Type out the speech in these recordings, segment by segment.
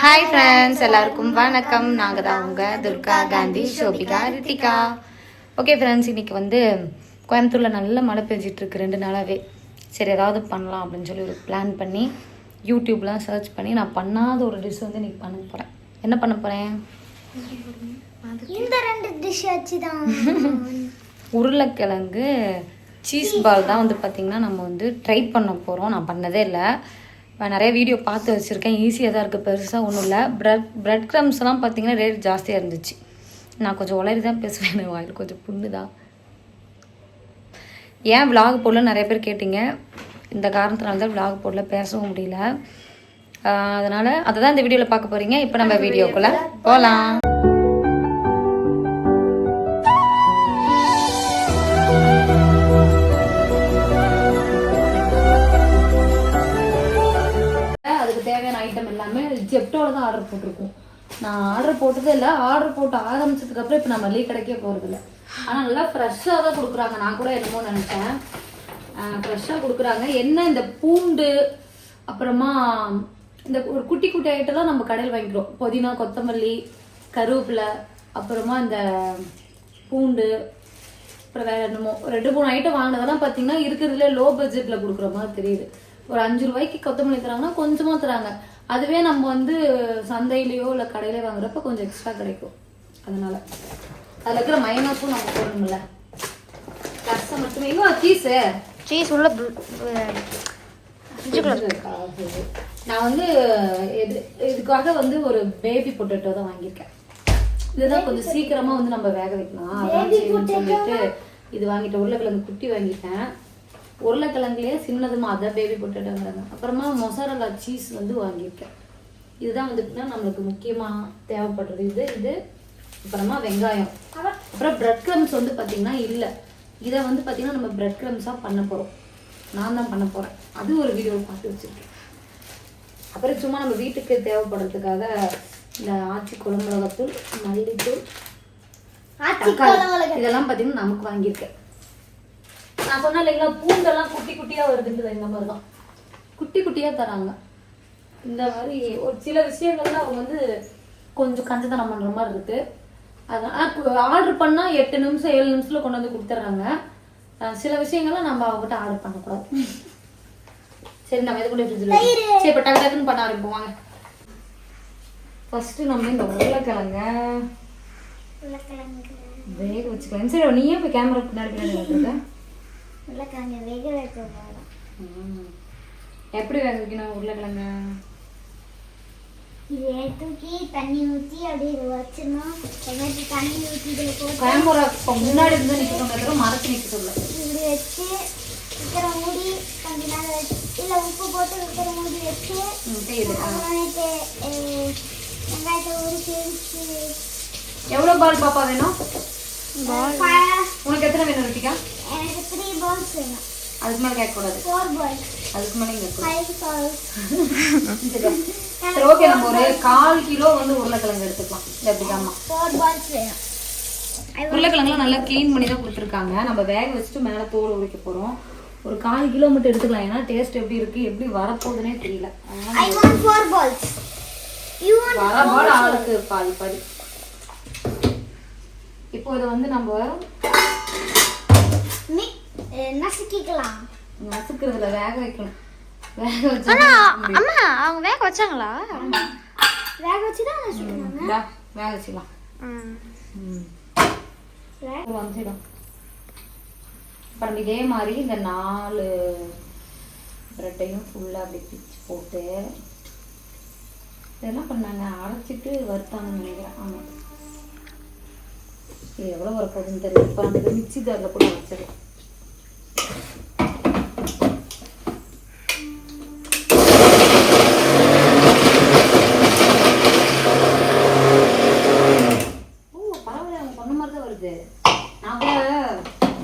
Hi friends எல்லாருக்கும் வணக்கம். நாங்கள் தான் உங்கள் துர்கா காந்தி ஷோபிகா ரித்திகா. ஓகே ஃப்ரெண்ட்ஸ் இன்னைக்கு வந்து கோயம்புத்தூரில் நல்ல மழை பெஞ்சிட்டு இருக்கு ரெண்டு நாளாகவே சரி ஏதாவது பண்ணலாம் அப்படின்னு சொல்லி ஒரு பிளான் பண்ணி யூடியூப்லாம் சர்ச் பண்ணி நான் பண்ணாத ஒரு டிஷ் வந்து இன்னைக்கு பண்ண போகிறேன் என்ன பண்ண போகிறேன் இந்த ரெண்டு டிஷ் வச்சு தான் உருளைக்கிழங்கு சீஸ் பால் தான் வந்து பார்த்திங்கன்னா நம்ம வந்து ட்ரை பண்ண போகிறோம் நான் பண்ணதே இல்லை. நான் நிறைய வீடியோ பார்த்து வச்சுருக்கேன். ஈஸியாக தான் இருக்குது பெருசாக ஒன்றும் இல்லை. ப்ரெட் ப்ரெட் க்ரம்ஸ்லாம் பார்த்தீங்கன்னா ரேட் ஜாஸ்தியாக இருந்துச்சு. நான் கொஞ்சம் உளறி தான் பேசுவேன். வாயில் கொஞ்சம் புண்ணு தான். ஏன் விலாக் போடல நிறைய பேர் கேட்டிங்க. இந்த காரணத்தினால தான் விலாக் போடல. பேசவும் முடியல. அதனால் அதை தான் இந்த வீடியோவில் பார்க்க போகிறீங்க இப்போ நம்ம வீடியோக்குள்ளே போகலாம் ஜெப்டோவில் தான் ஆர்டர் போட்டிருக்கோம். நான் ஆர்டர் போட்டதே இல்லை ஆர்டர் போட்டு ஆரம்பிச்சதுக்கப்புறம் இப்போ நான் மளிகை கடைக்கே போகிறதில்ல ஆனால் நல்லா ஃப்ரெஷ்ஷாக தான் கொடுக்குறாங்க. நான் கூட என்னமோ நினச்சேன். ஃப்ரெஷ்ஷாக கொடுக்குறாங்க. என்ன இந்த பூண்டு அப்புறமா இந்த ஒரு குட்டி குட்டி ஐட்டம் தான் நம்ம கடையில் வாங்கிக்கிறோம். புதினா கொத்தமல்லி கருவேப்பிலை அப்புறமா இந்த பூண்டு அப்புறம் வேற என்னமோ ரெண்டு மூணு ஐட்டம் வாங்கினதெல்லாம் பார்த்தீங்கன்னா இருக்கிறதுல லோ பட்ஜெட்டில் கொடுக்குற மாதிரி தெரியுது. ஒரு அஞ்சு ரூபாய்க்கு கொத்தமல்லி தராங்கன்னா கொஞ்சமாக தராங்க. அதுவே நம்ம வந்து சந்தையிலையோ இல்லை கடையில வாங்குறப்ப கொஞ்சம் எக்ஸ்ட்ரா கிடைக்கும். அதனால. அதில் இருக்கிற மைனஸும் நம்ம போடணும்ல. ரசம் மட்டுமே. எங்க சீஸு சீஸ் உள்ள நான் வந்து இது இதுக்காக வந்து ஒரு பேபி பொட்டேட்டோ தான் வாங்கியிருக்கேன். இதுதான் கொஞ்சம் சீக்கிரமா வந்து நம்ம வேக வைக்கலாம். சொல்லிட்டு இது வாங்கிட்டேன். உருளைக்கிழங்கு குட்டி வாங்கிட்டேன். உருளைக்கிழங்குலயே சின்னதுமா அதான் பேபி பொட்டேட்டோங்கிறாங்க அப்புறமா மொசரலா சீஸ் வந்து வாங்கியிருக்கேன். இதுதான் வந்துட்டுனா நம்மளுக்கு முக்கியமா தேவைப்படுறது. இது இது அப்புறமா வெங்காயம். அப்புறம் பிரெட் க்ரம்ஸ் வந்து பார்த்தீங்கன்னா இல்லை. இதை வந்து பார்த்தீங்கன்னா நம்ம பிரெட் க்ரம்ஸாக பண்ண போகிறோம் நான் தான் பண்ண போகிறேன் அது ஒரு வீடியோ பார்த்து வச்சுருக்கேன். அப்புறம் சும்மா நம்ம வீட்டுக்கு தேவைப்படுறதுக்காக இந்த ஆச்சி குழம்புலகத்தூள் மல்லித்தூள் இதெல்லாம் பார்த்தீங்கன்னா நமக்கு வாங்கியிருக்கேன். நான் சொன்னேன் இல்லைங்களா பூண்டெல்லாம் குட்டி குட்டியாக வருதுன்றது இந்த மாதிரி தான் குட்டி குட்டியாக தராங்க. இந்த மாதிரி ஒரு சில விஷயங்கள்ல அவங்க வந்து கொஞ்சம் கஞ்சத்தனம் பண்ணுற மாதிரி இருக்கு. அதான் ஆர்டர் பண்ணால் எட்டு நிமிஷம் ஏழு நிமிஷத்தில் கொண்டு வந்து கொடுத்துட்றாங்க சில விஷயங்கள்லாம் நம்ம அவங்ககிட்ட ஆர்டர் பண்ணக்கூடாது. சரி நம்ம எது ஃப்ரிட்ஜில் சரி இப்போ டக்கு டக்குன்னு பண்ண ஆரம்பிப்போம். வாங்க. ஃபர்ஸ்ட் நம்ம இந்த உருளைக்கிழங்க. வேக வச்சுக்கலாம். சரி நீயே இப்போ கேமரா பின்னாடி பின்னாடி உருளைக்கிழங்கு வேக வைக்க போகிறோம் எப்படி வேக வைக்கணும் உருளைக்கிழங்க? இதை தூக்கி தண்ணி ஊற்றி அப்படியே இதை வச்சிடணும் வெங்காயத்து தண்ணி ஊற்றி இதில் போட்டு கேமரா இப்போ முன்னாடி இருந்து நிற்க சொன்னதுக்கு மறைச்சு நிற்க சொல்ல இப்படி வச்சு விக்கிற மூடி கொஞ்ச நேரம் வச்சு இல்லை உப்பு போட்டு விக்கிற மூடி வச்சு. அப்புறமேட்டு வெங்காயத்தை உரிச்சு வச்சு எவ்வளோ பால் பாப்பா வேணும்? உனக்கு எத்தனை வேணும் ரித்திகா? எனக்கு த்ரீ பால்ஸ் வேணும். அதுக்கு மேலே கேட்கக்கூடாது. ஃபோர் பால்ஸ் அதுக்கு மேலே கேட்கக்கூடாது. சரி. ஓகே நம்ம ஒரு கால் கிலோ வந்து உருளைக்கிழங்கு எடுத்துக்கலாம். எப்படிக்காமா ஃபோர் பால்ஸ் வேணும். உருளைக்கிழங்குலாம் நல்லா க்ளீன் பண்ணி தான் கொடுத்துருக்காங்க. நம்ம வேக வச்சுட்டு மேலே தோல் உரிக்க போகிறோம் ஒரு கால் கிலோ மட்டும் எடுத்துக்கலாம். ஏன்னா டேஸ்ட் எப்படி இருக்கு எப்படி வரப்போகுதுன்னே தெரியல. I want four balls want வரபாடு ஆளுக்கு பாதி பாதி. இப்போ இதை வந்து நம்ம நசுக்கிக்கலாம். நசுக்கிறதுல வேக வைக்கணும். வேக வச்சு அம்மா அவங்க வேக வச்சாங்களா? வேக வச்சு தான் இந்தா, வேக வச்சுக்கலாம். வந்துடும் இப்போ நம்ம இதே மாதிரி இந்த நாலு ப்ரெட்டையும் ஃபுல்லாக அப்படி பிச்சு போட்டு இதெல்லாம் பண்ணாங்க. அரைச்சிட்டு வறுத்தாங்கன்னு நினைக்கிறேன். ஆமாம் இது எவ்வளோ வரப்போகுதுன்னு தெரியல. இப்போ அந்த மிக்சி ஜாரில் கூட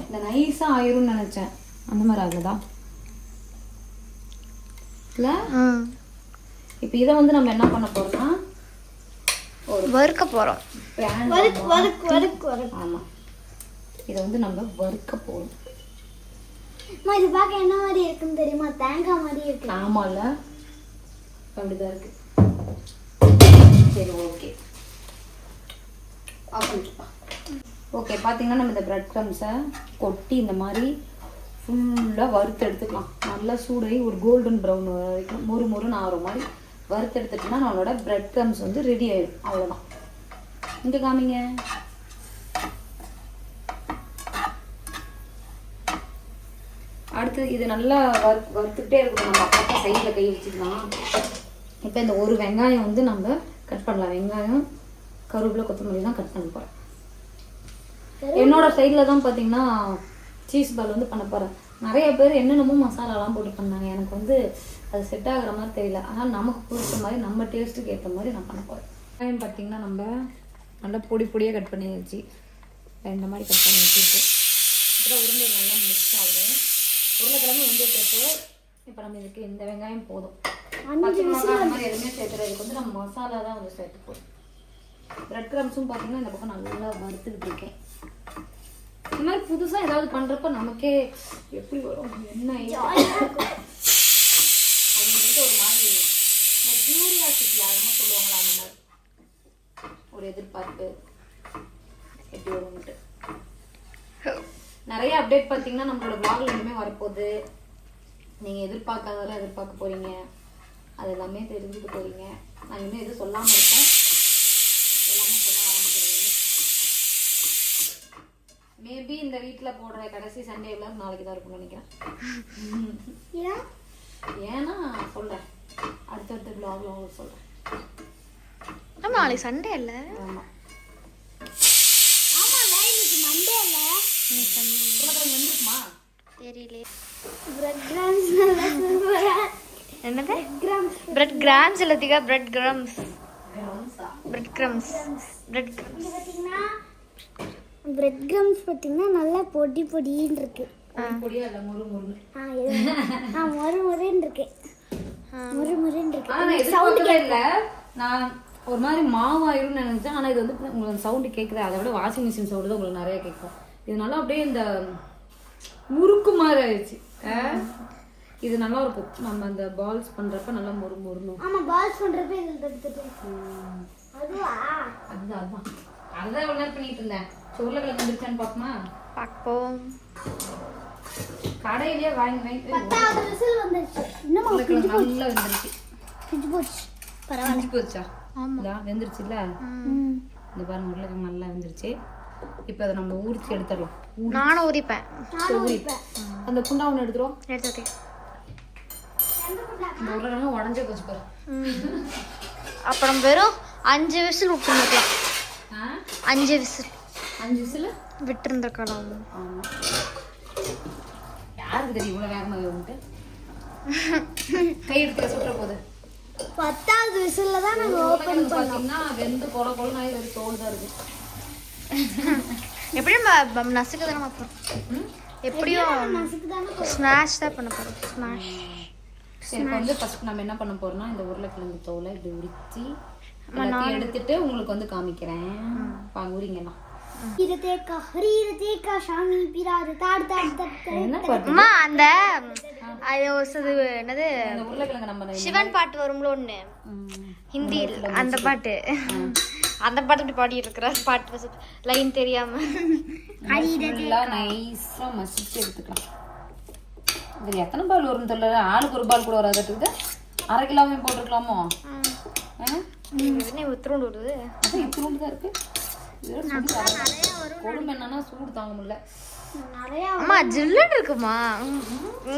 இந்த நைஸாக ஆயிரும்னு நினச்சேன். அந்த மாதிரி ஆகுதா? இல்லை? இப்போ இதை வந்து நம்ம என்ன பண்ண போறோம்னா ஒரு வறுக்க வறுக்கு ஆமாம் இதை வந்து நம்ம வறுக்க போகிறோம் அம்மா இது பார்க்க என்ன மாதிரி இருக்குன்னு தெரியுமா? தேங்காய் மாதிரி இருக்கு. ஆமாம்ல அப்படிதான் இருக்கு. சரி ஓகே ஓகே பார்த்தீங்கன்னா நம்ம இந்த பிரெட் க்ரம்ஸை கொட்டி இந்த மாதிரி ஃபுல்லாக வறுத்து எடுத்துக்கலாம். நல்லா சூடாகி ஒரு கோல்டன் ப்ரௌன் வரைக்கும் மொறு மொறுன்னு ஆகிற மாதிரி வறுத்து எடுத்துட்டோம்னா நம்மளோட பிரெட் க்ரம்ஸ் வந்து ரெடி ஆயிடும் அவ்வளோதான் இங்கே காமிங்க. அடுத்து இது நல்லா வறு வறுத்துக்கிட்டே இருக்கணும் நம்ம அப்பப்போ சைடில் கை வச்சுக்கலாம் இப்போ இந்த ஒரு வெங்காயம் வந்து நம்ம கட் பண்ணலாம். வெங்காயம் கருவேப்பிலை கொத்தமல்லி தான் கட் பண்ண போகிறேன் என்னோட சைடில் தான் பார்த்தீங்கன்னா சீஸ் பால் வந்து பண்ண போகிறேன் நிறைய பேர் என்னென்னமோ மசாலாலாம் போட்டு பண்ணாங்க. எனக்கு வந்து அது செட் ஆகுற மாதிரி தெரியல. ஆனால் நமக்கு பிடிச்ச மாதிரி நம்ம டேஸ்ட்டுக்கு ஏற்ற மாதிரி நான் பண்ண போகிறேன் வெங்காயம் பார்த்தீங்கன்னா நம்ம நல்லா பொடி பொடியாக கட் பண்ணி வச்சு இந்த மாதிரி கட் பண்ணி வச்சுருக்கு அப்புறம் உருண்டை நல்லா மிக்ஸ் ஆகும் உருளைக்கிழங்கு வெந்துட்டுருக்கு இப்போ நம்ம இதுக்கு இந்த வெங்காயம் போதும். பச்சை அந்த மாதிரி எதுவுமே சேர்த்துறதுக்கு வந்து நம்ம மசாலா தான் வந்து சேர்த்துப்போம் பிரெட் கிரம்ஸும் பார்த்தீங்கன்னா இந்த பக்கம் நல்லா வறுத்துக்கிட்டு இருக்கேன். இந்த மாதிரி புதுசாக ஏதாவது பண்ணுறப்ப நமக்கே எப்படி வரும்? என்ன அப்படின்ட்டு ஒரு மாதிரி இந்த கியூரியாசிட்டி அதெல்லாம் சொல்லுவாங்களா அந்த மாதிரி? ஒரு எதிர்பார்ப்பு. எப்படி வரும்ன்ட்டு. நிறைய அப்டேட் பார்த்தீங்கன்னா நம்மளோட vlogல இனிமேல் வரப்போகுது. நீங்கள் எதிர்பார்க்காததெல்லாம் எதிர்பார்க்க போகிறீங்க அது எல்லாமே தெரிஞ்சுக்க போகிறீங்க நான் இன்னும் எதுவும் சொல்லாமல் இருக்கேன். எல்லாமே சொல்ல ஆரம்பிக்கிறேன் மேபி இந்த வீட்டில் போடுற கடைசி சண்டே விழாக் நாளைக்கு தான் இருக்கும்னு நினைக்கிறேன். ஏன்? ஏன்னா சொல்கிறேன் அடுத்தடுத்த vlogல உங்களுக்கு சொல்கிறேன் ஆமா நாளைக்கு சண்டே இல்ல? ஆமாம் இன்னைக்கு மண்டே இல்ல. உருளைக்கிழங்கு வந்துருக்குமா? தெரியல பிரெட் கிராம்ஸ் நல்லா சூப்பரா என்னது? Crumbs bread crumbs இல்லத்திக்கா bread crumbs bread crumbs bread பாத்தீங்கன்னா பிரெட் கிராம்ஸ் பாத்தீங்கன்னா நல்லா பொடி பொடின்னு இருக்கு. பொடி பொடியா இல்லை முறு முருன்னு ஆ இது ஆ மொறு மொறுன்னு இருக்கு மொறு மொறுன்னு இருக்கு ஆனா நான் எதிர்பார்க்கவே இல்ல. நான் ஒரு மாதிரி மாவாயிரும்னு நினைச்சேன். ஆனா இது வந்து உங்களுக்கு சவுண்டு கேட்குது அதை விட வாஷிங் மிஷின் சவுண்டு தான் உங்களுக்கு நிறைய கேட்கும் இதனால அப்படியே இந்த முறுக்கு மாதிரி ஆயிடுச்சு? இது நல்லா இருக்கும். நம்ம அந்த பால்ஸ் பண்றப்ப நல்லா மொறு மொறுணும் ஆமா பால்ஸ் பண்றப்ப இதில் எடுத்துட்டு அதுவா? அதுதான் அதுதான். அதுதான் இவ்வளவு நேரம் பண்ணிட்டு இருந்தேன். சரி, உருளைக்கிழங்கு வந்துருச்சான்னு பார்ப்போமா? பார்ப்போம். கடையிலேயே வாங்கி வாங்கி பத்தாவது விசில் வந்துருச்சு. இன்னும் நல்லா வெந்துருச்சு. பிஞ்சு போச்சு. பரவாயில்ல. பிஞ்சு போச்சா? இதா வெந்துருச்சுல்ல. இந்த பாருங்க உருளைக்கிழங்கு நல்லா வெந்துருச்சு. இப்போ அதை நம்ம ஊறிச்சு எடுத்துடலாம். நானும் உரிப்பேன். உரிப்பேன். அந்த குண்டா ஒன்று எடுத்துரும் எடுத்துட்டேன் இந்த உருளைக்கிழங்கு உடஞ்சே போச்சு பாரு. அப்புறம் வெறும் அஞ்சு விசில் விட்டுருந்துக்கலாம். ஆ? அஞ்சு விசில் அஞ்சு விசில்? விட்டுருந்துருக்கலாம் ஆமாம் யாருக்கு தெரியும்? இவ்வளோ வேகமாக வேகும்ட்டு கை எடுத்து சுட்டுற போகுது. பத்தாவது விசில்ல தான் நாங்க ஓபன் பார்த்தீங்கன்னா வெந்து கொல கொல நாய் ஒரு தோல் தான் இருக்கு. எப்படியும் நம்ம நசுக்க தானே போகிறோம் எப்படியும் ஸ்மாஷ் தான் பண்ண போகிறோம் ஸ்மாஷ் சரி வந்து ஃபர்ஸ்ட் நம்ம என்ன பண்ண போறோம்னா இந்த உருளைக்கிழங்கு தோலை இப்படி உரிச்சு எடுத்துட்டு உங்களுக்கு வந்து காமிக்கிறேன். வாங்க உரிங்கண்ணா அம்மா அந்த அது ஒரு என்னது? சிவன் பாட்டு வரும்ல ஒன்று ம். ஹிந்தி அந்த பாட்டு. அந்த பாட்டு இப்படி பாடிட்டு இருக்கிற பாட்டு லைன் தெரியாம. ஃபுல்லா நைஸா மசிச்சு எடுத்துக்கலாம். இது எத்தனை பால் வரும்னு தெரியல. ஆளுக்கு ஒரு பால் கூட வராதுட்டு அரை கிலோவே போட்டுருக்கலாமோ? ஆ? என்ன உத்தரவுண்டு வருது? இத்திரூண்டு தான் இருக்கு. கொடுமை என்னன்னா சூடு தாங்க முடியல. நிறைய அம்மா ஜில்லுன்னு இருக்குமா?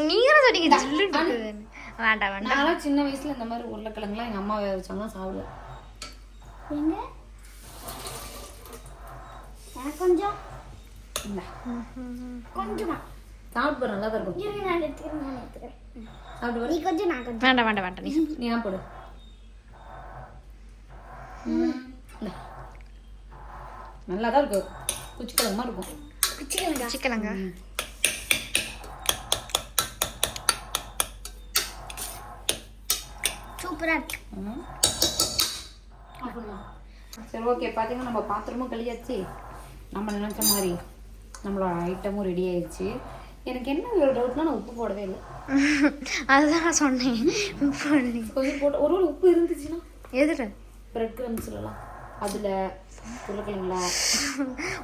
நீங்க சொன்னீங்க ஜில்லுன்னு இருக்குது வேண்டாம் வேண்டாம். நான்லாம் சின்ன வயசுல இந்த மாதிரி உருளைக்கிழங்குலாம் எங்க அம்மா வேக வச்சாங்கன்னா சாப்பிடுவேன். கொஞ்சம். கொஞ்சமா. சாப்பிட்டு நல்லா தான் இருக்கும். சாப்பிட்டு நீ கொஞ்சம் நான் கொஞ்சம். வேண்டாம் வேண்டாம் வேண்டாம் நீ நீ ஏன் போடு? இல்ல. நல்லா தான் இருக்கும். குச்சிக்கிழங்கு? மாதிரி இருக்கும் வச்சுக்கலங்க சிக்கனங்க சூப்பரா இருக்கு. சரி ஓகே பார்த்தீங்கன்னா நம்ம பாத்திரமும் கழியாச்சு நம்ம நினைச்ச மாதிரி நம்மளோட ஐட்டமும் ரெடி ஆயிடுச்சு எனக்கு என்ன ஒரு டவுட்னா நான் உப்பு போடவே இல்லை. அதுதான் நான் சொன்னேன். கொஞ்சம் போட்டு ஒரு உப்பு இருந்துச்சுன்னா? எதுல? பிரெட் கிரம்ஸ்லாம் அதில் உருளைக்கிழங்குல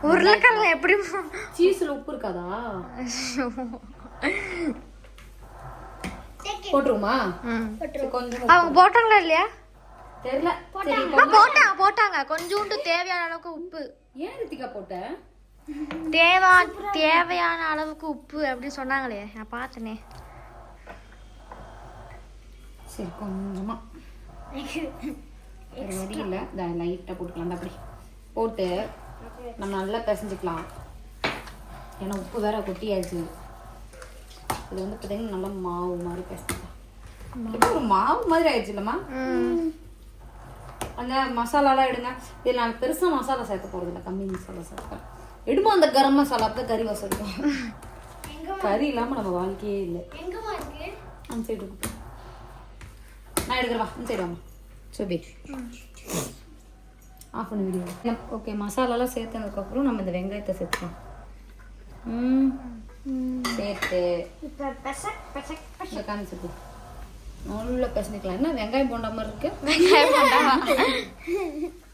உருளைக்கிழங்கு எப்படி? சீஸில் உப்பு இருக்காதா? போட்டுருமா கொஞ்சம் அவங்க போட்டாங்களா இல்லையா? தெரியல. போட்டாங்க. போட்டாங்க. கொஞ்சோண்டு தேவையான அளவுக்கு உப்பு. ஏன் ரித்திகா போட்ட? தேவா தேவையான அளவுக்கு உப்பு அப்படின்னு சொன்னாங்களே. நான் பார்த்தனே. சரி கொஞ்சமா. வேறு வழி இல்லை இந்த லைட்டாக போட்டுக்கலாம். அப்படி. போட்டு நம்ம நல்லா பிசைஞ்சுக்கலாம். ஏன்னா உப்பு வேற கொட்டியாச்சு. இது வந்து பார்த்தீங்கன்னா நல்லா மாவு மாதிரி பிசைஞ்சுக்கலாம். ஒரு மாவு மாதிரி ஆயிடுச்சு இல்லைம்மா? அந்த மசாலாலாம் எடுங்க. இதில் நான் பெருசாக மசாலா சேர்க்க போகிறது இல்லை. கம்மி மசாலா சேர்ப்பேன். எடுமா அந்த கரம் மசாலா? தான் கறி வசதிக்கும் கறி இல்லாமல் நம்ம வாழ்க்கையே இல்லை. அந்த சைடு நான் எடுக்கிறவா இந்த சைடு வாமா சுபி ஆஃப் பண்ண வீடியோ ஓகே மசாலாலாம் சேர்த்ததுக்கப்புறம் நம்ம இந்த வெங்காயத்தை சேர்த்துக்கலாம். ம். சேர்த்து. இந்த காமிச்சிருக்கு நல்லா பிசைஞ்சிக்கலாம். என்ன வெங்காயம் போண்டா மாதிரி இருக்கு?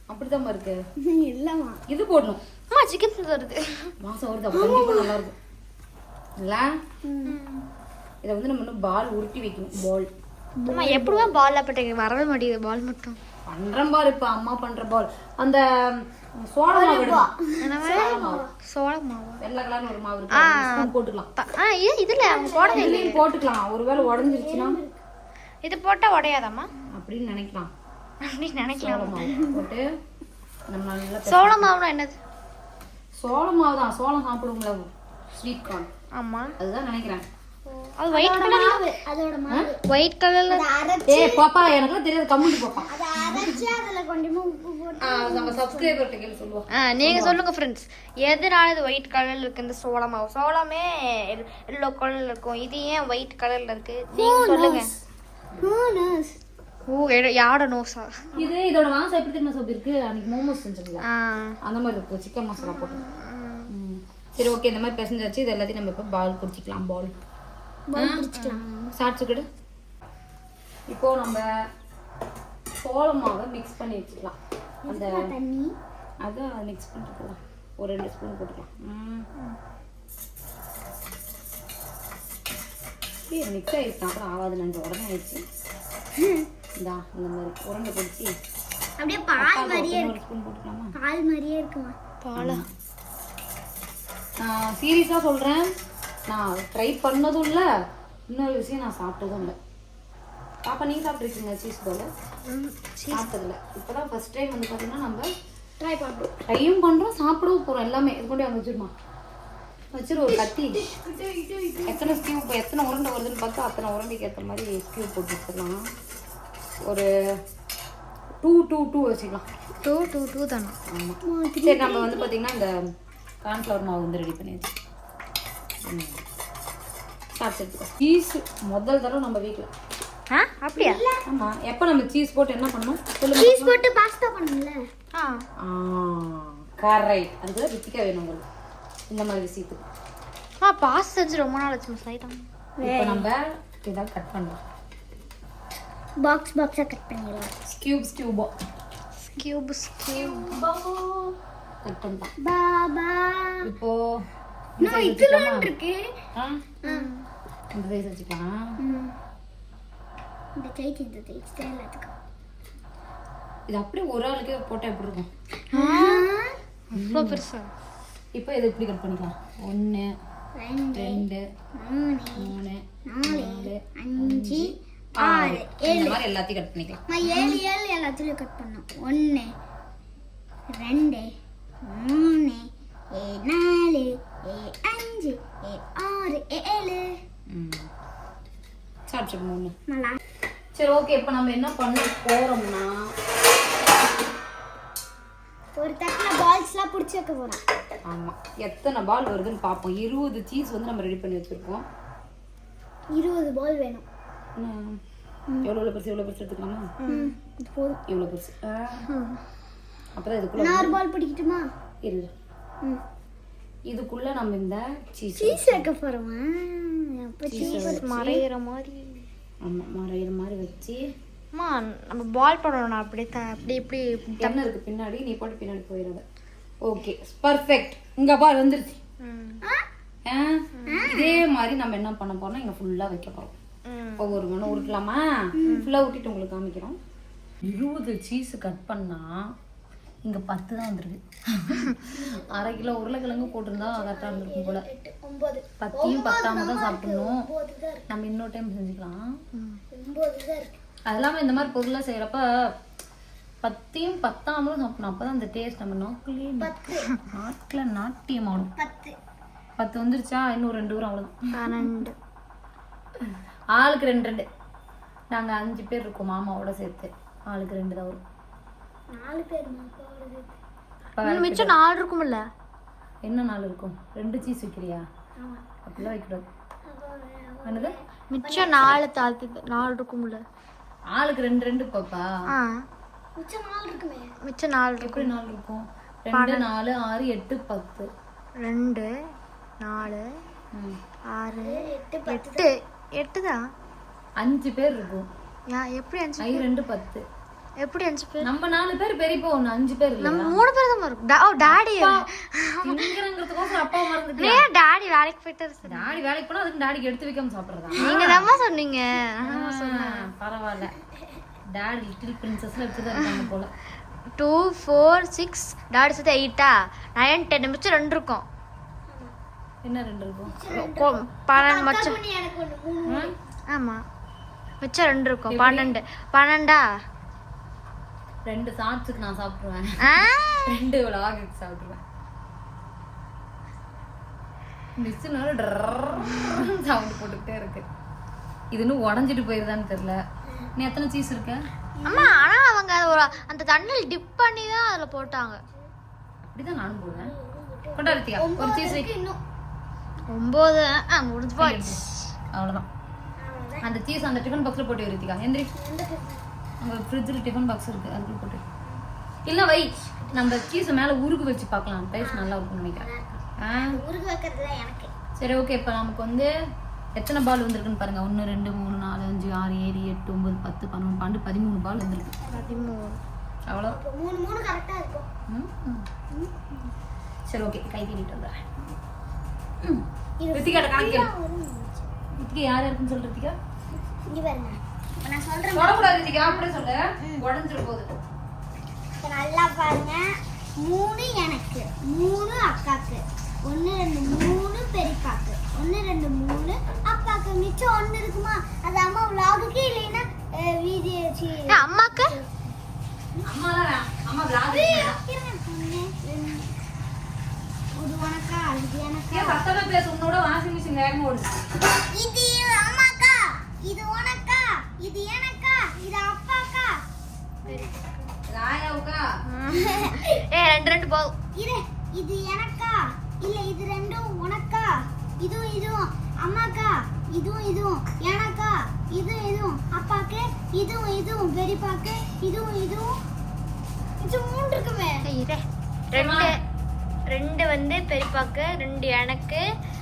அப்படிதான் இருக்கு? இல்லைம்மா. இது போடணும். அம்மா சிக்கன் வருது. மாசம் வருது கண்டிப்பா நல்லா இருக்கும். இல்ல? இதை வந்து நம்ம இன்னும் பால் உருட்டி வைக்கணும். பால். அம்மா எப்படிவா பால் அப்பட்டீங்க வரவே மாட்டேங்குது பால் மட்டும். பண்றேன் பாரு இப்ப அம்மா பண்ற பால் அந்த சோள மாவு. சோள மாவு. வெள்ளை கலர்னு ஒரு மாவு இருக்கு. போட்டுக்கலாம். ஆ இது இதுல அவங்க போடவே இல்லை போட்டுக்கலாம். ஒருவேளை உடஞ்சிருச்சுன்னா? இது போட்டா உடையாதாம்மா? அப்படின்னு நினைக்கலாம். அப்படின்னு நினைக்கலாம். போட்டு நம்ம சோள மாவுனா என்னது? சோள மாவு தான் சோளம் சாப்பிடுவோம்ல. ஸ்வீட் கார்ன் ஆமா. அதுதான் நினைக்கிறேன். அது ஒயிட் கலர் மாவு அதோட மாவு. ஒயிட் கலர்ல பாப்பா எனக்குலாம் தெரியாது கம்முண்டு பாப்பா. அதை அரைச்சி அதில் கொஞ்சமா உப்பு போட்டு ஆ, நம்ம சப்ஸ்கிரைபர்கிட்ட கேள்வி சொல்லுவோம் ஆ நீங்க சொல்லுங்க ஃப்ரெண்ட்ஸ் எதனால இது ஒயிட் கலர்ல இருக்கு இந்த சோள மாவு? சோளமே எல்லோ கலர்ல இருக்கும். இது ஏன் ஒயிட் கலர்ல இருக்கு? நீங்க சொல்லுங்க. ஓ யாரோட நோசா இது இதோட வாசம் எப்படி தெரியுமா சோப்பு இருக்கு. அன்னைக்கு மோமோஸ் செஞ்சோம்ல ஆ. அந்த மாதிரி இருக்கும் சிக்கன் மசாலா போட்டு. ம். சரி ஓகே இந்த மாதிரி பிசைஞ்சாச்சு. இது எல்லாத்தையும் நம்ம இப்போ பால் குடிச்சிக்கலாம் பால் சாப்பிட்டுக்கிட்டு இப்போ நம்ம சோள மாவை மிக்ஸ் பண்ணி வச்சுக்கலாம். அந்த தண்ணி. அதை மிக்ஸ் பண்ணிட்டுக்கலாம் ஒரு ரெண்டு ஸ்பூன் போட்டுக்கலாம். மிக்ஸ் ஆகிடுச்சு அப்புறம் ஆகாது நன்றி உடனே ஆயிடுச்சு. இந்தா இந்த மாதிரி உருண்டை பிடிச்சி அப்படியே பால் மாதிரியே ஒரு ஸ்பூன் போட்டுக்கலாமா? பால் மாதிரியே இருக்குமா? பாலா சீரியஸாக சொல்கிறேன் நான் ட்ரை பண்ணதும் இல்லை இன்னொரு விஷயம் நான் சாப்பிட்டதும் இல்லை. பாப்பா நீங்கள் சாப்பிட்ருக்கீங்க சீஸ் பால் சாப்பிட்டதில்ல. இப்போ தான் ஃபஸ்ட் டைம் வந்து பார்த்தீங்கன்னா நம்ம ட்ரை பண்ணுறோம் ட்ரையும் பண்ணுறோம் சாப்பிடவும் போகிறோம் எல்லாமே இது கொண்டு அங்கே வச்சிருமா? வச்சிரு ஒரு கத்தி. எத்தனை ஸ்கியூ இப்போ எத்தனை உருண்டை வருதுன்னு பார்த்தா அத்தனை உருண்டைக்கு ஏற்ற மாதிரி ஸ்கியூ போட்டு வச்சிடலாம். ஒரு டூ டூ டூ வச்சுக்கலாம் டூ டூ டூ தானா? ஆமாம் சரி நம்ம வந்து பார்த்தீங்கன்னா இந்த கார்ன்ஃப்ளவர் மாவு வந்து ரெடி பண்ணியாச்சு. சாப்பிட்டு சீஸ் முதல் தடவை நம்ம வீட்டில் ஆ அப்படியா? ஆமாம் எப்போ நம்ம சீஸ் போட்டு என்ன பண்ணோம் சொல்லுங்க. சீஸ் போட்டு பாஸ்தா பண்ணுங்கள ஆ. கரெக்ட் அதுக்கு வேணும் உங்களுக்கு. இந்த மாதிரி விஷயத்துக்கு. ஆ பாஸ் செஞ்சு ரொம்ப நாள் ஆச்சு இப்போ நம்ம இதாக கட் பண்ணலாம். பாக்ஸ் பாக்ஸாக கட் பண்ணிடலாம். ஸ்கியூப்ஸ் கியூபோ கியூப் கியூப் கட் பண்ணலாம் பாபா இப்போ இருக்கு ஆ? இந்த சைஸ் வச்சுக்கலாம் ம். இந்த சைட் இந்த சைட் எல்லாத்துக்கும். இது அப்படியே ஒரு ஆளுக்கே போட்டால் எப்படி இருக்கும்? இவ்வளோ பெருசா? இப்போ இதை இப்படி கட் பண்ணிக்கலாம். ஒன்று ரெண்டு ரெண்டு மூணு மூணு நாலு அஞ்சு ஆறு மாதிரி எல்லாத்தையும் கட் பண்ணிக்கலாம். நான் ஏழு ஏழு எல்லாத்துலயும் கட் பண்ணோம் ஒன்று ரெண்டு மூணு நாலு ஏ அஞ்சு ஏ ஆறு ஏழு. ம். சாப்பிட்டு மூணு நல்லா. சரி ஓகே இப்போ நம்ம என்ன பண்ண போறோம்னா? ஒரு தட்டில் பால்ஸ்லாம் பிடிச்சி வைக்க போகிறோம் ஆமா. எத்தனை பால் வருதுன்னு பார்ப்போம். இருபது சீஸ் வந்து நம்ம ரெடி பண்ணி வச்சிருக்கோம் இருபது பால் வேணும். என்ன, எவ்வளவு பெருசு எவ்வளவு பெருசு எடுத்துக்கலாமா? போதும். இவ்வளவு பெருசு? ஆ. அப்பதான் இதுக்குள்ள நான் ஒரு பால் பிடிக்கட்டுமா? ம். இதுக்குள்ள நம்ம இந்த சீஸ் சீஸ் வைக்க சீஸ் மறையிற மாதிரி. ஆமா மறையிற மாதிரி வச்சு. அம்மா நம்ம பால் பண்ணணும் அப்படி த அப்படி இப்படி என்ன இருக்கு பின்னாடி நீ போட்டு பின்னாடி போயிடாத ஓகே பர்ஃபெக்ட் இங்க பாரு வந்துருச்சு. ம். ஆ? இதே மாதிரி நம்ம என்ன பண்ண போறோம் இங்க ஃபுல்லா வைக்க போறோம். ம். ஒவ்வொரு மணி உருட்டலாமா? ஃபுல்லா ஊட்டிட்டு உங்களுக்கு காமிக்கிறோம். இருபது சீஸ் கட் பண்ணா இங்க பத்து தான் வந்திருக்கு. அரை கிலோ உருளைக்கிழங்கு போட்டிருந்தா கரெக்டாக இருந்திருக்கும் போல. பத்தியும் பத்தாம தான் சாப்பிடணும். ஒன்பது தான் இருக்கு. நம்ம இன்னொரு டைம் செஞ்சுக்கலாம். ஒன்பது தான் இருக்கு. அது இல்லாமல் இந்த மாதிரி பொருளாக செய்கிறப்ப பத்தியும் பத்தாமலும் சாப்பிடணும். அப்போ தான் அந்த டேஸ்ட் நம்ம நாக்குலேயே நாட்டில் நாட்டியம் ஆடும். பத்து. வந்துருச்சா? இன்னும் ரெண்டு ஊர் அவ்வளோதான் ஆளுக்கு ரெண்டு ரெண்டு. நாங்கள் அஞ்சு பேர் இருக்கோம் மாமாவோட சேர்த்து. ஆளுக்கு ரெண்டு தான் வரும். நாலு பேர் இன்னும் மிச்சம் நாலு இருக்கும்ல. என்ன நாள் இருக்கும்? ரெண்டு சீஸ் வைக்கிறியா? ஆமா. அப்படிலாம் வைக்கூடாது என்னது? மிச்சம் நாலு தாழ்த்து நாலு இருக்கும்ல. ஆளுக்கு ரெண்டு ரெண்டு பாப்பா மிச்சம் நாலு இருக்குமே. மிச்சம் நாலு எப்படி நாள் இருக்கும்? ரெண்டு நாலு ஆறு எட்டு பத்து. ரெண்டு நாலு. ஆறு எட்டு எட்டு எட்டு. தான் அஞ்சு பேர் இருக்கும். யா எப்படி அஞ்சு ரெண்டு பத்து. எப்படி அஞ்சு பேர் நம்ம நாலு பேர் பெரியப்பா ஒண்ணு அஞ்சு பேர் இல்ல நம்ம மூணு பேர் தான் இருக்கும் டா- ஓ டாடி திங்கிறங்கிறதுக்கோசரம் அப்பா மறந்துட்டு ஏன் டாடி வேலைக்கு போயிட்டு? டாடி வேலைக்கு போனா அதுக்கு டாடிக்கு எடுத்து வைக்காம சாப்பிடுறதா நீங்க தாம்மா சொன்னீங்க பரவாயில்ல டாடி லிட்டில் பிரின்சஸ்ல வச்சுதான் இருக்காங்க போல டூ ஃபோர் சிக்ஸ் டாடி சேர்த்து எயிட்டா நைன் டென் மிச்சம் ரெண்டு இருக்கும் என்ன ரெண்டு இருக்கும் கொ- பன்னெண்டு மிச்சம் மணி எனக்கு ஒன்று மூணு ம்? ஆமா மிச்சம் ரெண்டு இருக்கும் பன்னெண்டு பன்னெண்டா ரெண்டு சாட்ஸுக்கு நான் சாப்பிடுவேன் ரெண்டு விளாகுக்கு சாப்பிடுவேன் மிஸ்ஸுனால சவுண்ட் போட்டுக்கிட்டே இருக்கு இது இன்னும் உடஞ்சிட்டு போயிருதான்னு தெரியல நீ எத்தனை சீஸ் இருக்க. அம்மா ஆனா அவங்க அது ஒரு அந்த தண்ணியில் டிப் பண்ணி தான் அதுல போட்டாங்க. அப்படிதான் நானும் போடுவேன். கொண்டாடுத்தியா? ஒரு சீஸ் இன்னும். ஒன்பது முடிஞ்சு போச்சு. அவ்வளவுதான். அந்த சீஸ் அந்த டிஃபன் பாக்ஸ்ல போட்டு வருத்திக்கா எந்திரி. அங்க ஃப்ரிட்ஜில் டிஃபன் பாக்ஸ் இருக்கு. அதுக்குள்ள போட்டு. இல்ல வை. நம்ம சீஸை மேல உருகு வச்சு பார்க்கலாம். டேஸ்ட் நல்லா இருக்கும்னு நினைக்கிறேன். ஆ? உருகு வைக்கிறது தான் எனக்கு. சரி ஓகே இப்போ நமக்கு வந்து எத்தனை பால் வந்திருக்குன்னு பாருங்க. ஒன்று ரெண்டு மூணு நாலு அஞ்சு ஆறு ஏழு எட்டு ஒன்பது பத்து பதினொன்று பன்னெண்டு பதிமூணு பால் வந்திருக்கு. பதிமூணு. அவ்வளோ. மூணு மூணு கரெக்டாக இருக்கும். சரி ஓகே கை தீட்டிட்டு வந்துடுறேன். ம். ரித்திகாட்ட காமிக்க வரும். ரித்திகா யார் இருக்குன்னு சொல்லு ரித்திகா? இங்க பாருங்க. நான் சொல்றேன். தொடக்கூடாது அப்படியே சொல்லு. உடஞ்சிரு போகுது இப்போ நல்லா பாருங்க. மூணு எனக்கு மூணு அக்காக்கு ஒன்று ரெண்டு மூணு பெரியப்பாக்கு ஒன்று ரெண்டு மூணு அப்பாக்கு. மிச்சம் ஒன்று இருக்குமா? அது அம்மா விலாகுக்கு இல்லைன்னா ஏ, அம்மாக்கு? அம்மா தான் அம்மா ஒரு உனக்கா இது எனக்கா? சத்தமா பேச உன்னோட வாஷிங் மிஷின் வேகமா ஓடுது. இது அம்மாக்கா. இது உனக்கா. இது எனக்கா? இது அப்பாக்கா? ராயாவுக்கா? ஏ ரெண்டு ரெண்டு போதும் இரு இது எனக்கா? இல்ல இது ரெண்டும் உனக்கா? இதுவும் இதுவும். அம்மாக்கா இதுவும் இதுவும். எனக்கா? இதுவும் இதுவும். அப்பாக்கு? இதுவும் இதுவும். பெரியப்பாக்கு? இதுவும் இதுவும். இது மூணு இருக்குமே இரு. ரெண்டு. ரெண்டு வந்து பெரியப்பாக்கு ரெண்டு எனக்கு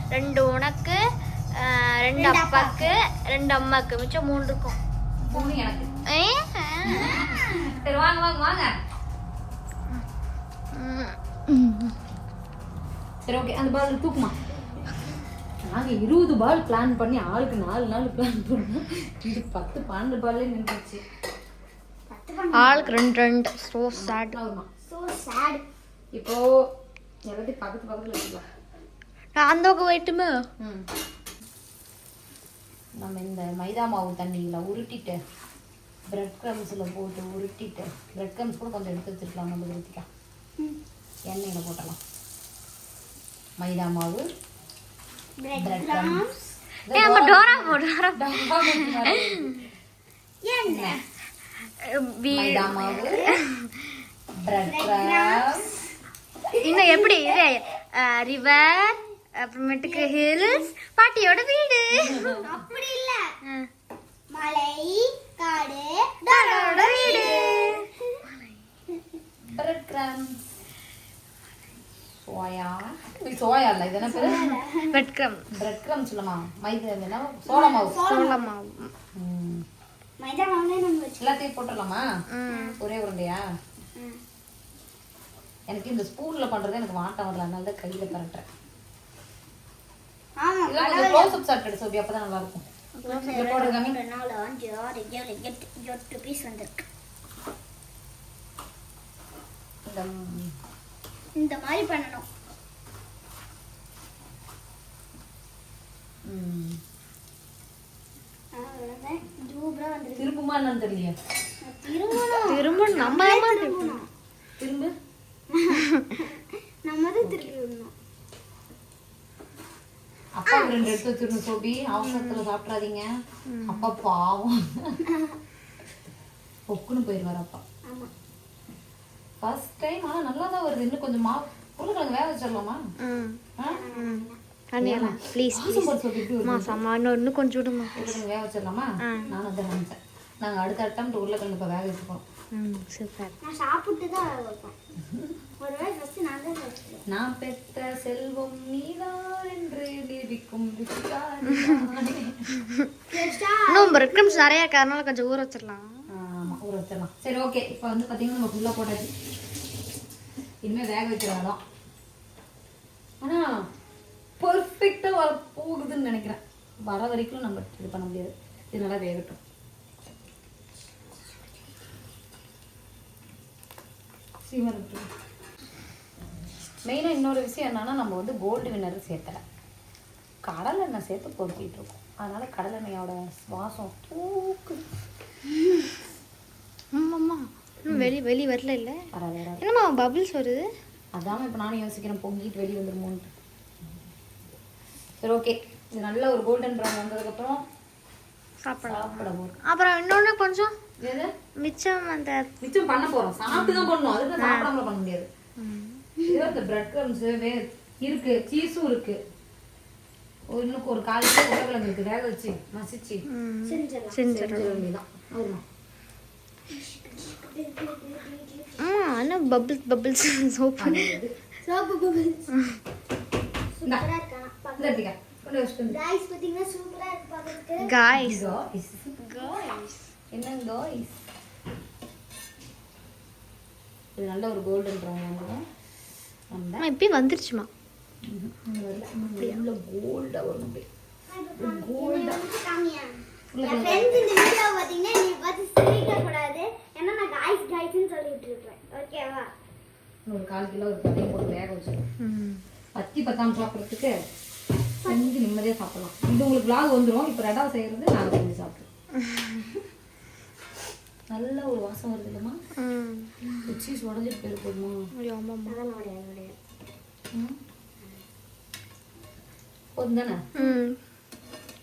ரெண்டு உனக்கு ரெண்டு அப்பாக்கு. ரெண்டு அம்மாக்கு. மிச்சம் மூணு இருக்கும் மூணு எனக்கு? சரி வாங்க வாங்க வாங்க. சரி ஓகே அந்த பால் தூக்குமா? நாங்க இருபது பால் பிளான் பண்ணி ஆளுக்கு நாலு நாள் பிளான் பண்ணோம் இது பத்து பன்னெண்டு பால்லே நின்றுச்சு ஆளுக்கு ரெண்டு ரெண்டு. ஸோ சேட் வருமா? சோ சேட் இப்போ எல்லாத்தையும் பக்கத்து பக்கத்துல வச்சுக்கலாம். நான் அந்த பக்கம் போயிட்டுமே? ம். நம்ம இந்த மைதா மாவு தண்ணியில் உருட்டிட்டு பிரெட் க்ரம்ஸில் போட்டு உருட்டிட்டு பிரெட் க்ரம்ஸ் கூட கொஞ்சம் எடுத்து வச்சிருக்கலாம் நம்ம ஊற்றிக்கா எண்ணெயில் போட்டலாம். மைதா மாவு பிரெட் க்ரம்ஸ் டோரா மைதா மாவு பிரெட் க்ரம்ஸ் இன்னும் எப்படி? இது ரிவர் அப்புறமேட்டுக்கு ஹில்ஸ் பாட்டியோட வீடு. அப்படி இல்ல. மலை காடு டாடாவோட வீடு. பிரெட் க்ரம்ஸ் சோயா சோயா இல்லை இது என்ன பேர்? பிரெட் க்ரம்ஸ் இல்லைம்மா மைதா என்ன? சோள மாவு. சோள மாவு. ம். மைதா மாவுனே நம்ம எல்லாத்தையும் போட்டுடலாமா? ஒரே உருண்டையா. எனக்கு இந்த ஸ்பூன்ல பண்றது எனக்கு வாட்டம் வரல. அதனால தான் கையில பரட்டுறேன். சோபி. அப்பதான் நல்லா இருக்கும். இதை போடு கம்மி ரெண்டு நாலு அஞ்சு ஆறு ஏழு எட்டு எட்டு பீஸ் வந்திருக்கு. இந்த மாதிரி பண்ணணும். திரும்புமா என்னன்னு தெரியல திரும்ப நம்ம திரும்ப. நம்ம தான் திருப்பி விடணும் அப்பா ரெண்டு எடுத்து வச்சிருந்த சோபி. அவசரத்துல சாப்பிட்றாதீங்க அப்பா பாவம். பொக்குன்னு போயிடுவார் அப்பா. ஆமா. ஃபர்ஸ்ட் டைம் ஆனா நல்லா தான் வருது. இன்னும் கொஞ்சம் மா உருளைக்கிழங்கு வேக வச்சிடலாமா? ம். ஆ? ம் பண்ணிடலாம் ப்ளீஸ் சம்மா இன்னும் இன்னும் கொஞ்சம் விடுமா வேக வச்சிடலாமா? நானும் அதை நினைச்சேன். நாங்க அடுத்த அட்டம் உருளைக்கிழங்கு இப்போ வேக வச்சுப்போம். ம் சூப்பர். நான் சாப்பிட்டு தான் நான் பெற்ற செல்வம் நீதான் என்று நிரூபிக்கும். இன்னும் பிரெட் கிரம்ஸ் நிறைய அதனால கொஞ்சம் ஊற வச்சிடலாம். ஆமா ஊற வச்சிடலாம். சரி ஓகே இப்போ வந்து பார்த்தீங்கன்னா நம்ம ஃபுல்லாக போட்டாச்சு. இனிமேல் வேக வைக்கிறதான் ஆனா பர்ஃபெக்டாக வர போகுதுன்னு நினைக்கிறேன். வர வரைக்கும் நம்ம இது பண்ண முடியாது. இது நல்லா வேகட்டும். சீமர் மெயினாக இன்னொரு விஷயம் என்னன்னா நம்ம வந்து கோல்டு வின்னர் சேர்த்தலை. கடலை எண்ணெய் சேர்த்து பொறுத்திட்டு இருக்கோம். அதனால கடலை எண்ணெயோட சுவாசம் தூக்கு. ஆமாம்மா. வெளி வெளி வரல இல்லை? வர வேற என்னம்மா பபிள்ஸ் வருது? அதான் இப்போ நானும் யோசிக்கிறேன் பொங்கிட்டு வெளியே வந்துருமோன்ட்டு. சரி ஓகே இது நல்ல ஒரு கோல்டன் ப்ரௌன் வந்ததுக்கப்புறம் சாப்பிடலாம். அப்புறம் இன்னொன்று கொஞ்சம் மிச்சம் அந்த மிச்சம் பண்ண போகிறோம் சாப்பிட்டு தான் பண்ணணும் அதுக்கு சாப்பிடாம பண்ண முடியாது. இது இந்த பிரெட் க்ரம்ஸ் வே இருக்கு. சீஸும் இருக்கு. இன்னும் ஒரு கால் கிலோ உருளைக்கிழங்கு இருக்கு. வேக வச்சு மசிச்சு. செஞ்சிடலாம். செஞ்சிடலாம். செஞ்சிட வேண்டியதான் ஆமா ஆமா இன்னும் bubbles bubbles soap. Soap bubbles இந்தா. சூப்பரா இருக்கா? இந்த எடுத்துக்க கொண்டு வச்சுட்டு வந்து. கைஸ் பாத்தீங்கன்னா சூப்பரா இருக்கு பாக்கிறதுக்கு காய்ஸ் Guys. என்ன guys? இது நல்ல ஒரு கோல்டன் ப்ரௌன் இப்பயும் வந்துருச்சுமா? கோல்டா வரும் காமியா என் ஃப்ரெண்ட்ஸ் இந்த வீடியோ பாத்தீங்கன்னா நீ பார்த்து சிரிக்க கூடாது. ஏன்னா நான் காய்ஸ் காய்ஸ்னு சொல்லிட்டு இருப்பேன். ஓகேவா ஒரு கால் கிலோ ஒரு பதையும் போட்டு வேக ம். பத்தி பத்தாம் சாப்பிட்றதுக்கு செஞ்சு நிம்மதியாக சாப்பிடலாம். இது உங்களுக்கு vlog வந்துடும் இப்போ ரெண்டாவது செய்யறது நாங்கள் செஞ்சு நல்ல ஒரு வாசம் வருது இல்லைம்மா? ம். சீஸ் உடஞ்சிட்டு போயிரு போதுமா ஐயோ, ஆமாம்மா. போதும் தானே ம்.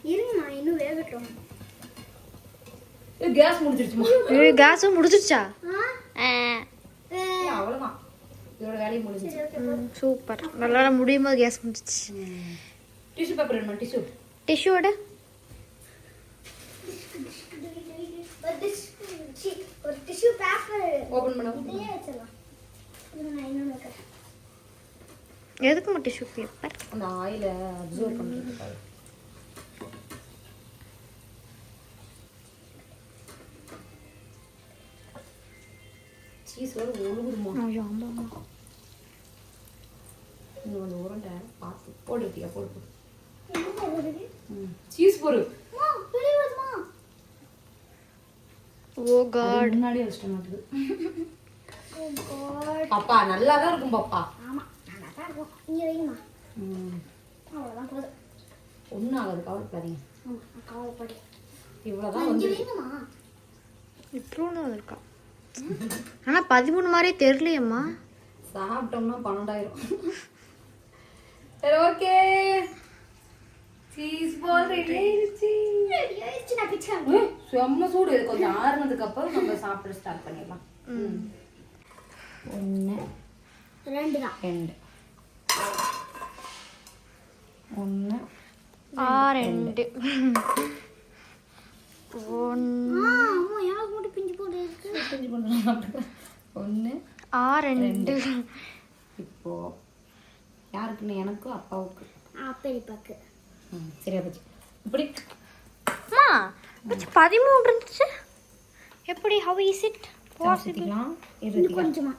இருங்கம்மா இன்னும் வேகட்டும். கேஸ் கேஸும் ஆ. ஏய், அவ்வளவுதான். இதோட வேலையும் முடிஞ்சிச்சு ம், சூப்பர். நல்லா முடியும் போது கேஸ் முடிச்சிச்சு டிஷ்யூ பேப்பர் வேணுமா? டிஷ்யூ டிஷ்யூவோட ஒரு டிஷ்யூ சி ஒரு டிஷ்யூ பேப்பர் ஓபன் பண்ண இது நான் வைக்கிறேன். எதுக்குமா டிஷ்யூ பேப்பர் அந்த ஆயில அப்சர்வ் பண்றதுக்காக. சீஸ் வேற ஒழுகுதுமா ஐயோ ஆமாம்மா இன்னும் கொஞ்சம் உருண்டை பார்த்து போடு விட்டியா போடு சீஸ் போடு அம்மா வெளியே வருமா ஓ காட் முன்னாடியே வச்சுட்டு மாட்டுது ஓ காட் பாப்பா நல்லா தான் இருக்கும் பாப்பா. ஆமா நல்லா தான் இருக்கும். இங்கே வைங்கம்மா ம். போதும். ஒன்றும் ஆகாது கவலைப்படாதீங்க. ஆமா கவலைப்படு இவ்வளோதான் இங்கே வந்து வைங்கம்மா இவ்வளோ இருக்கா ஆனா பதிமூணு மாதிரியே தெரியலையம்மா. சாப்பிட்டோம்னா பன்னெண்டாயிரம். சரி ஓகே சீஸ் பால் ரெடி ஆயிடுச்சு. ரெடி ஆயிடுச்சு நான் பிச்சை செம்ம சூடு. இது கொஞ்சம் ஆறுனதுக்கு அப்புறம் நம்ம சாப்பிட ஸ்டார்ட் பண்ணிடலாம். ஒன்று ரெண்டு தான். ரெண்டு. ஒன்று ஆ ரெண்டு. ஒன்று பிஞ்சு போட்டு கொண்டு சாப்பிட்டுக்கலாம் ஒன்று ஆ ரெண்டு. இப்போ யாருக்குன்னு எனக்கும் அப்பாவுக்கு. பெரியப்பாக்கு. சரியா போச்சு இப்படி. அம்மா வச்சு பதிமூணு இருந்துச்சு. எப்படி ஹவ் இஸ் இட் பாசிபிள் கொஞ்சமா.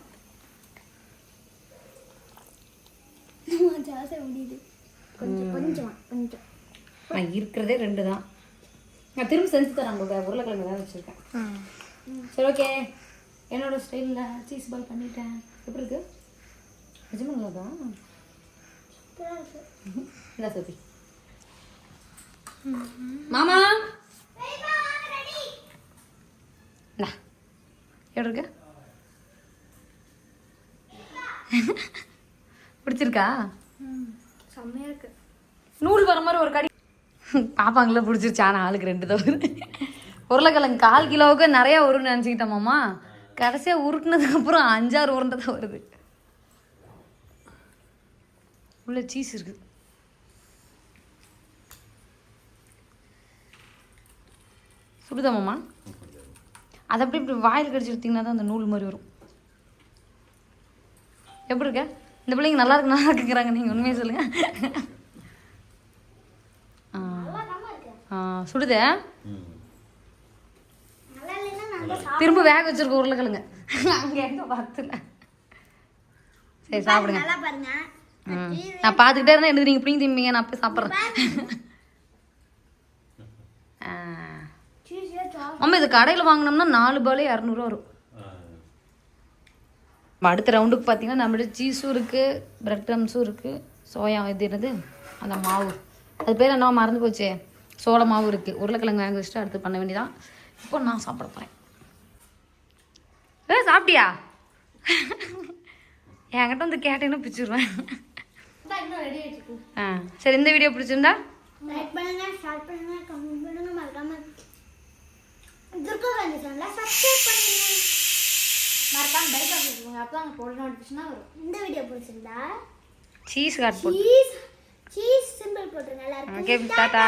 ஜாஸ்தியாக முடியுது. கொஞ்சம் கொஞ்சமா கொஞ்சம். நான் இருக்கிறதே ரெண்டு தான். நான் திரும்ப செஞ்சு தரேன் உங்களுக்கு. உருளைக்கிழங்கு தான் வச்சுருக்கேன். சரி ஓகே என்னோட ஸ்டைலில் சீஸ் பால் பண்ணிட்டேன். எப்படி இருக்கு? நிஜமா நல்லா தான் இல்லை சோபி. மாமா? எப்படி இருக்கு பிடிச்சிருக்கா? செம்மையா இருக்கு நூல் வர மாதிரி ஒரு கடி பாப்பாங்கள பிடிச்சிருச்சு. ஆனால் ஆளுக்கு ரெண்டு தான் வருது உருளைக்கிழங்கு கால் கிலோவுக்கு நிறையா வரும்னு நினச்சிக்கிட்டேன் மாமா. கடைசியாக உருட்டினதுக்கப்புறம் அஞ்சாறு உருண்டை தான் வருது. உள்ள சீஸ் இருக்குது சுடுதா மாமா? அதை அப்படி இப்படி வாயில் கடிச்சு எடுத்தீங்கன்னா தான் அந்த நூல் மாதிரி வரும். எப்படி இருக்க? இந்த பிள்ளைங்க நல்லா இருக்கு நல்லா இருக்குங்கிறாங்க. நீங்கள் உண்மையை சொல்லுங்க. ஆ. ஆ, சுடுதே? திரும்ப வேக வச்சிருக்க உருளைக்கிழங்க. அங்கே எங்க பார்த்துல சரி சாப்பிடுங்க. நான் பார்த்துக்கிட்டே இருந்தேன் எனக்கு நீங்கள் பிடிங்க திம்பிங்க நான் போய் சாப்பிட்றேன். ஆமாம் இது கடையில் வாங்கினோம்னா நாலு பாலே இரநூறுவா வரும். அடுத்த ரவுண்டுக்கு பார்த்தீங்கன்னா நம்மளோட சீஸும் இருக்குது பிரெட் க்ரம்ஸும் இருக்குது சோயா இது என்னது? அந்த மாவு. அது பேர் என்ன மறந்து போச்சே. சோள மாவு இருக்குது உருளைக்கிழங்கு வேக வச்சுட்டு அடுத்து பண்ண வேண்டியதான் இப்போ நான் சாப்பிட போகிறேன் ஏ சாப்பிட்டியா? என்கிட்ட வந்து கேட்டேன்னா பிடிச்சிருவேன் ஆ சரி இந்த வீடியோ பிடிச்சிருந்தா? லைக் பண்ணுங்க ஷேர் பண்ணுங்க கமெண்ட் பண்ணுங்க மறக்காம துர்கா காந்தி சேனலை சப்ஸ்கிரைப் பண்ணுங்க மறக்காம பெல் பட்டன் அப்போ அங்கே போட நோட்டிஃபிகேஷனாக வரும். இந்த வீடியோ பிடிச்சிருந்தா சீஸ் போட்டு. சீஸ் சீஸ் சிம்பிள் போட்டுருங்க எல்லாருக்கும். Okay tata